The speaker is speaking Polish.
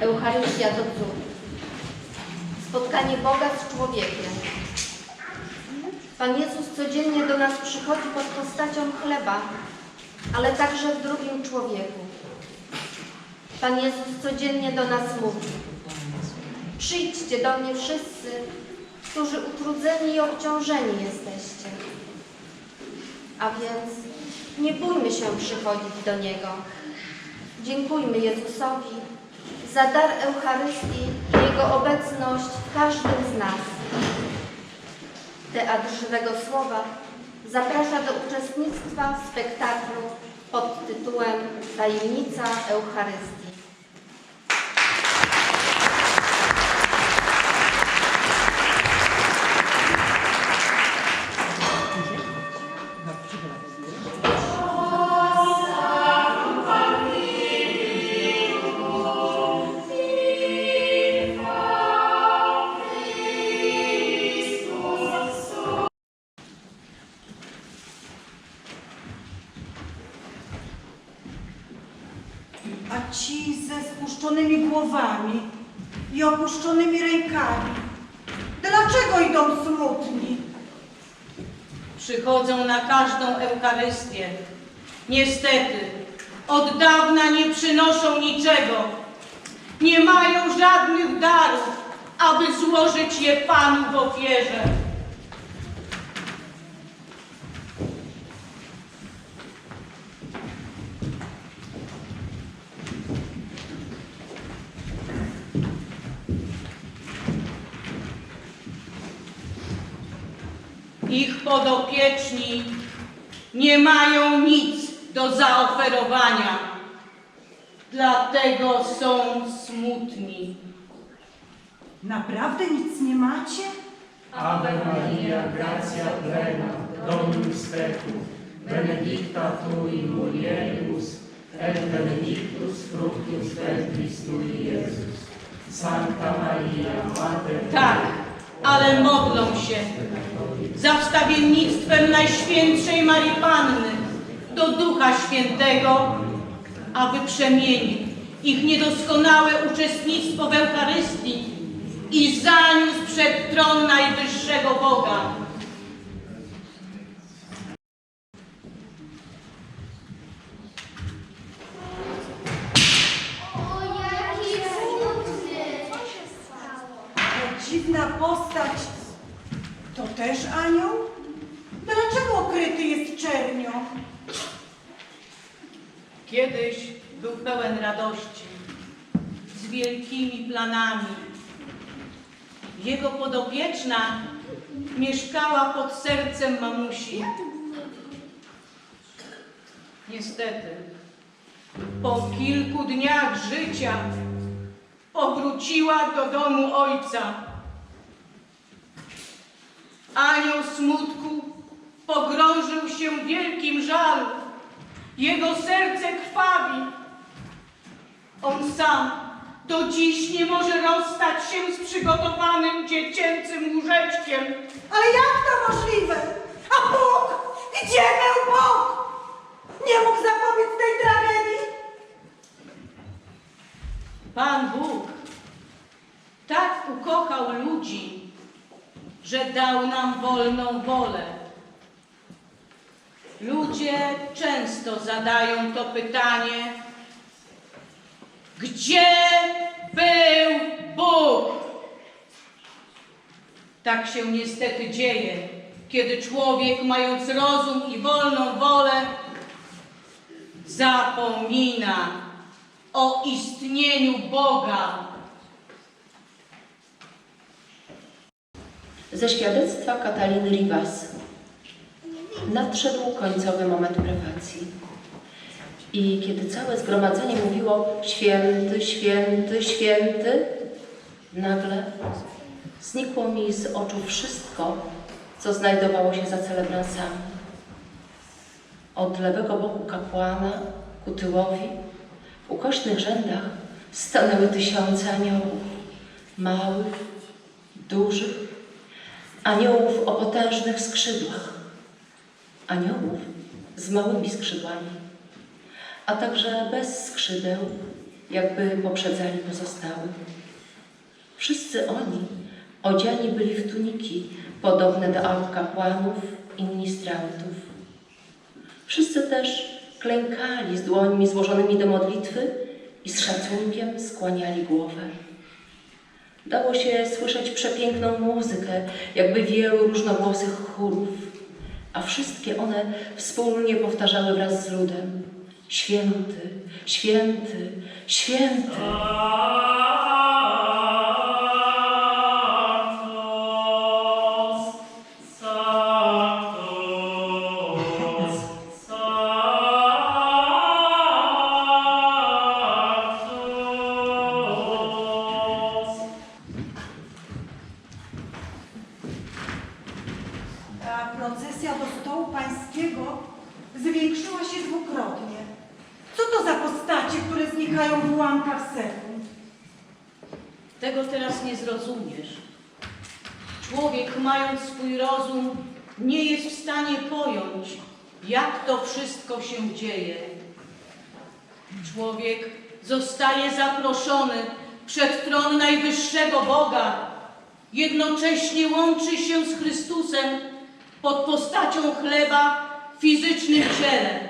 Eucharystia to cud. Spotkanie Boga z człowiekiem. Pan Jezus codziennie do nas przychodzi pod postacią chleba, ale także w drugim człowieku. Pan Jezus codziennie do nas mówi: Przyjdźcie do mnie wszyscy, którzy utrudzeni i obciążeni jesteście. A więc nie bójmy się przychodzić do Niego. Dziękujmy Jezusowi za dar Eucharystii i Jego obecność w każdym z nas. Teatr Żywego Słowa zaprasza do uczestnictwa w spektaklu pod tytułem Tajemnica Eucharystii. A ci ze spuszczonymi głowami i opuszczonymi rękami, dlaczego idą smutni? Przychodzą na każdą Eucharystię. Niestety, od dawna nie przynoszą niczego. Nie mają żadnych darów, aby złożyć je Panu w ofierze. Ich podopieczni nie mają nic do zaoferowania, dlatego są smutni. Naprawdę nic nie macie? Ave Maria, gratia plena, Dominus tecum, benedicta tui mulieribus, et benedictus fructus ventris tui, Iesus. Sancta Maria, Mater Tak, ale modlą się za wstawiennictwem Najświętszej Marii Panny do Ducha Świętego, aby przemienił ich niedoskonałe uczestnictwo w Eucharystii i zaniósł przed tron Najwyższego Boga. O, jaki smutny! Co się stało? Ta dziwna postać to też anioł? Dlaczego okryty jest czernią? Kiedyś był pełen radości, z wielkimi planami. Jego podopieczna mieszkała pod sercem mamusi. Niestety, po kilku dniach życia powróciła do domu ojca. Anioł smutku pogrążył się wielkim żalu. Jego serce krwawi. On sam do dziś nie może rozstać się z przygotowanym dziecięcym łóżeczkiem. Że dał nam wolną wolę. Ludzie często zadają to pytanie, gdzie był Bóg? Tak się niestety dzieje, kiedy człowiek, mając rozum i wolną wolę, zapomina o istnieniu Boga. Ze świadectwa Kataliny Rivas nadszedł końcowy moment prefacji. I kiedy całe zgromadzenie mówiło święty, święty, święty, nagle znikło mi z oczu wszystko, co znajdowało się za celebransami. Od lewego boku kapłana ku tyłowi, w ukośnych rzędach stanęły tysiące aniołów, małych, dużych, aniołów o potężnych skrzydłach, aniołów z małymi skrzydłami, a także bez skrzydeł, jakby poprzedzali pozostałych. Wszyscy oni odziani byli w tuniki podobne do arcykapłanów i ministrantów. Wszyscy też klękali z dłońmi złożonymi do modlitwy i z szacunkiem skłaniali głowę. Dało się słyszeć przepiękną muzykę, jakby wielu różnogłosych chórów, a wszystkie one wspólnie powtarzały wraz z ludem: Święty, święty, święty. Znikają w ułamkach sekund? Tego teraz nie zrozumiesz. Człowiek, mając swój rozum, nie jest w stanie pojąć, jak to wszystko się dzieje. Człowiek zostaje zaproszony przed tron najwyższego Boga, jednocześnie łączy się z Chrystusem pod postacią chleba fizycznym ciele.